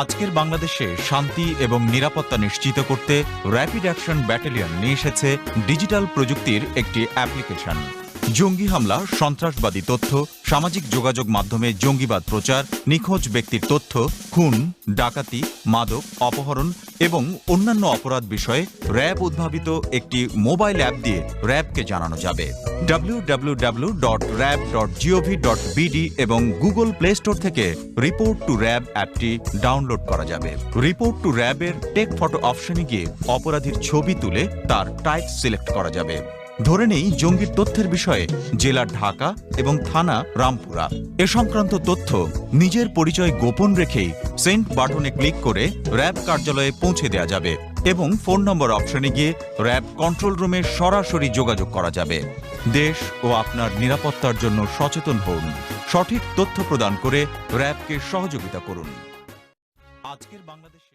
আজকের বাংলাদেশে শান্তি এবং নিরাপত্তা নিশ্চিত করতে র্যাপিড অ্যাকশন ব্যাটালিয়ন নিয়ে এসেছে ডিজিটাল প্রযুক্তির একটি অ্যাপ্লিকেশন। জঙ্গি হামলা, সন্ত্রাসবাদী তথ্য, সামাজিক যোগাযোগ মাধ্যমে জঙ্গিবাদ প্রচার, নিখোঁজ ব্যক্তির তথ্য, খুন, ডাকাতি, মাদক, অপহরণ এবং অন্যান্য অপরাধ বিষয়ে র্যাব উদ্ভাবিত একটি মোবাইল অ্যাপ দিয়ে র্যাবকে জানানো যাবে। www.rab.gov.bd এবং গুগল প্লে স্টোর থেকে রিপোর্ট টু র্যাব অ্যাপটি ডাউনলোড করা যাবে। রিপোর্ট টু র্যাবের টেক ফটো অপশনে গিয়ে অপরাধীর ছবি তুলে তার টাইপ সিলেক্ট করা যাবে। ধরে নেই জঙ্গির তথ্যের বিষয়ে জেলা ঢাকা এবং থানা রামপুরা। এ সংক্রান্ত তথ্য নিজের পরিচয় গোপন রেখেই সেন্ট বাটনে ক্লিক করে র্যাব কার্যালয়ে পৌঁছে দেওয়া যাবে এবং ফোন নম্বর অপশনে গিয়ে র্যাব কন্ট্রোল রুমে সরাসরি যোগাযোগ করা যাবে। দেশ ও আপনার নিরাপত্তার জন্য সচেতন হন। সঠিক তথ্য প্রদান করে র্যাবকে সহযোগিতা করুন। আজকের বাংলাদেশে